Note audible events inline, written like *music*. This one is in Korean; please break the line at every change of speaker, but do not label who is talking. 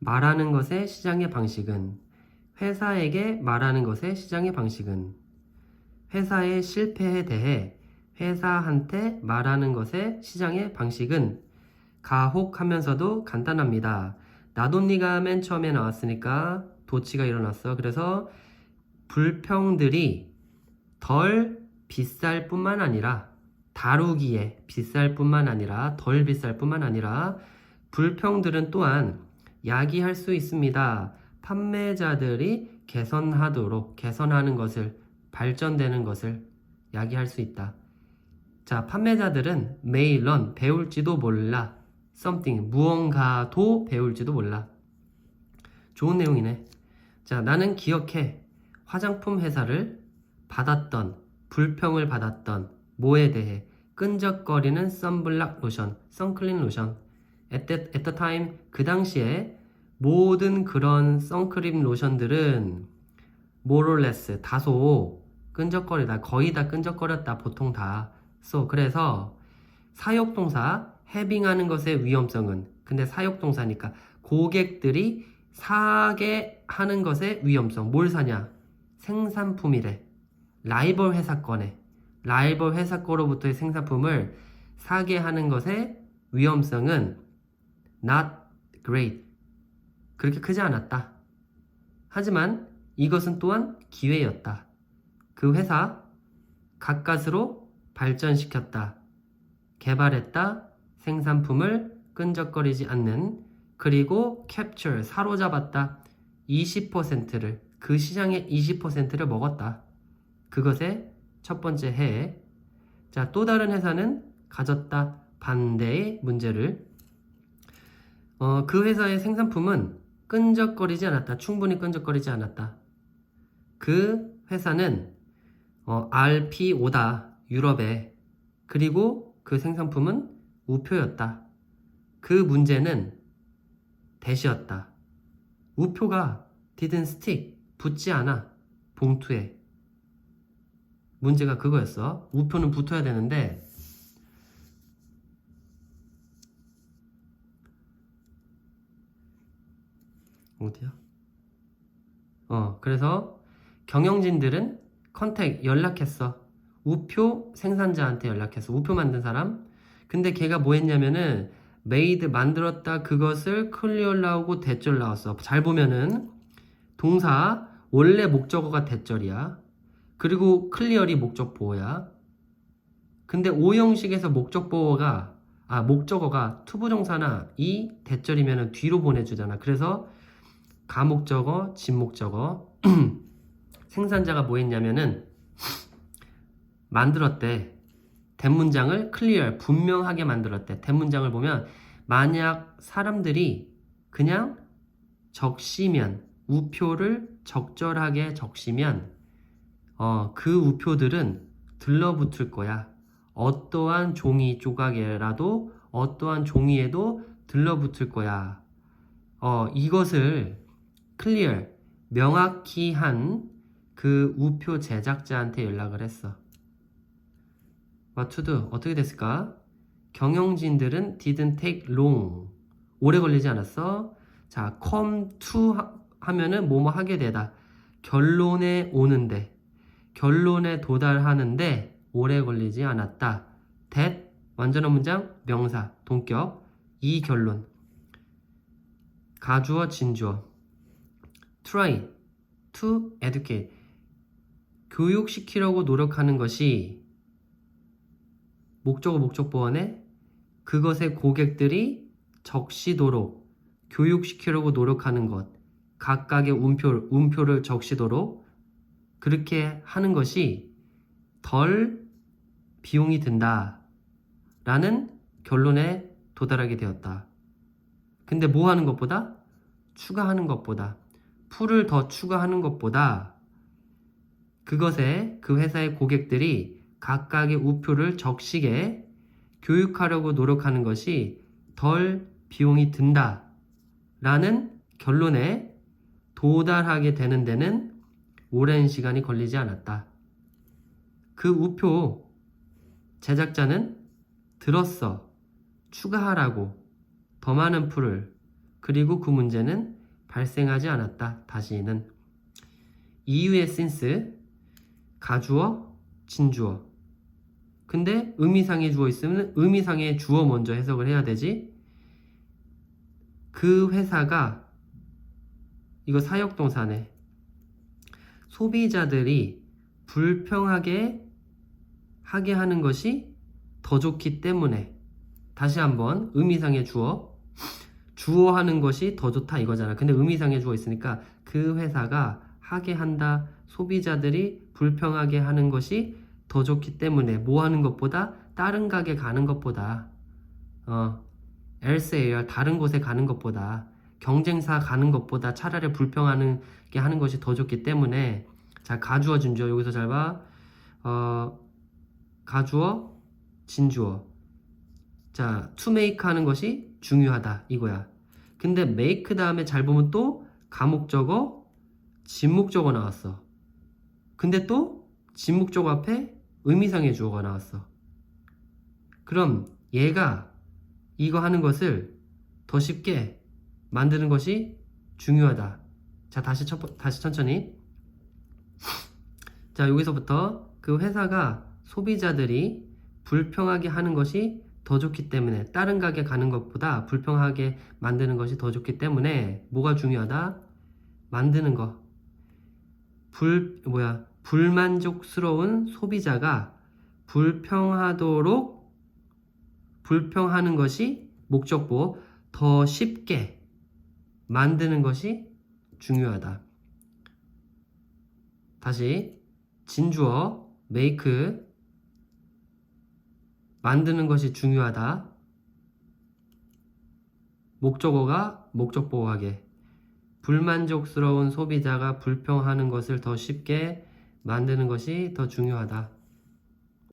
말하는 것의 시장의 방식은 회사에게 말하는 것의 시장의 방식은 회사의 실패에 대해 회사한테 말하는 것의 시장의 방식은 가혹하면서도 간단합니다. 나돈니가 맨 처음에 나왔으니까 도치가 일어났어. 그래서 불평들이 덜 비쌀 뿐만 아니라 다루기에 비쌀 뿐만 아니라 덜 비쌀 뿐만 아니라 불평들은 또한 야기할 수 있습니다. 판매자들이 개선하도록 개선하는 것을 발전되는 것을 야기할 수 있다. 자, 판매자들은 learn 배울지도 몰라. something 무언가도 배울지도 몰라. 좋은 내용이네. 자, 나는 기억해. 화장품 회사를 받았던 불평을 받았던 뭐에 대해 끈적거리는 선블락 로션, 선클린 로션. At the, at the time 그 당시에 모든 그런 선크림 로션들은 more or less 다소 끈적거리다 거의 다 끈적거렸다 보통 다. So 그래서 사역동사 해빙하는 것의 위험성은 근데 사역동사니까 고객들이 사게 하는 것의 위험성. 뭘 사냐? 생산품이래. 라이벌 회사 거네 라이벌 회사 거로부터의 생산품을 사게 하는 것의 위험성은 not great 그렇게 크지 않았다. 하지만 이것은 또한 기회였다. 그 회사 가까스로 발전시켰다. 개발했다. 생산품을 끈적거리지 않는 그리고 capture 사로잡았다. 20%를 그 시장의 20%를 먹었다. 그것의 첫 번째 해. 자, 또 다른 회사는 가졌다. 반대의 문제를 어, 그 회사의 생산품은 끈적거리지 않았다. 충분히 끈적거리지 않았다. 그 회사는 어, RPO다. 유럽에. 그리고 그 생산품은 우표였다. 그 문제는 대시였다. 우표가 didn't stick. 붙지 않아. 봉투에. 문제가 그거였어. 우표는 붙어야 되는데 어디야? 어, 그래서 경영진들은 컨택 연락했어. 우표 생산자한테 연락했어. 우표 만든 사람. 근데 걔가 뭐 했냐면은 메이드 만들었다 그것을 클리얼 나오고 대절 나왔어. 잘 보면은 동사 원래 목적어가 대절이야. 그리고 클리얼이 목적 보호야. 근데 오형식에서 목적 보호가 아 목적어가 투부정사나 이 대절이면은 뒤로 보내주잖아. 그래서 가목적어, 진목적어. *clears throat* 생산자가 뭐 했냐면은 만들었대. 대문장을 클리어, 분명하게 만들었대. 대문장을 보면 만약 사람들이 그냥 적시면 우표를 적절하게 적시면 어, 그 우표들은 들러붙을 거야. 어떠한 종이 조각에라도 어떠한 종이에도 들러붙을 거야. 어, 이것을 클리어, 명확히 한 그 우표 제작자한테 연락을 했어. What to do? 어떻게 됐을까? 경영진들은 didn't take long. 오래 걸리지 않았어. 자, come to 하, 하면은 뭐뭐 하게 되다. 결론에 오는데, 결론에 도달하는데 오래 걸리지 않았다. that 완전한 문장 명사 동격 이 결론 가주어 진주어 try to educate 교육시키려고 노력하는 것이 목적어 목적보원에 그것의 고객들이 적시도록 교육시키려고 노력하는 것 각각의 운표, 운표를 적시도록 그렇게 하는 것이 덜 비용이 든다 라는 결론에 도달하게 되었다. 근데 뭐 하는 것보다? 추가하는 것보다 풀을 더 추가하는 것보다 그것에 그 회사의 고객들이 각각의 우표를 적시게 교육하려고 노력하는 것이 덜 비용이 든다 라는 결론에 도달하게 되는 데는 오랜 시간이 걸리지 않았다. 그 우표 제작자는 들었어. 추가하라고 더 많은 풀을 그리고 그 문제는 발생하지 않았다. 다시는 이유의 since 가주어, 진주어. 근데 의미상의 주어 있으면 의미상의 주어 먼저 해석을 해야 되지. 그 회사가 이거 사역동사네. 소비자들이 불평하게 하게 하는 것이 더 좋기 때문에 다시 한번 의미상의 주어 주어 하는 것이 더 좋다 이거잖아. 근데 의미상의 주어 있으니까 그 회사가 하게 한다. 소비자들이 불평하게 하는 것이 더 좋기 때문에 뭐 하는 것보다 다른 가게 가는 것보다 어 elsewhere 다른 곳에 가는 것보다 경쟁사 가는 것보다 차라리 불평하는 게 하는 것이 더 좋기 때문에 자 가주어 진주어 여기서 잘 봐. 어 가주어 진주어 자 make 하는 것이 중요하다 이거야. 근데 make 다음에 잘 보면 또 가목적어 진목적어 나왔어. 근데 또 진목적어 앞에 의미상의 주어가 나왔어. 그럼 얘가 이거 하는 것을 더 쉽게 만드는 것이 중요하다. 자, 다시 첫, 다시 천천히. 자, 여기서부터 그 회사가 소비자들이 불평하게 하는 것이 더 좋기 때문에 다른 가게 가는 것보다 불평하게 만드는 것이 더 좋기 때문에 뭐가 중요하다? 만드는 거. 불 뭐야? 불만족스러운 소비자가 불평하도록 불평하는 것이 목적보 더 쉽게 만드는 것이 중요하다. 다시 진주어 make 만드는 것이 중요하다. 목적어가 목적보호하게 불만족스러운 소비자가 불평하는 것을 더 쉽게 만드는 것이 더 중요하다.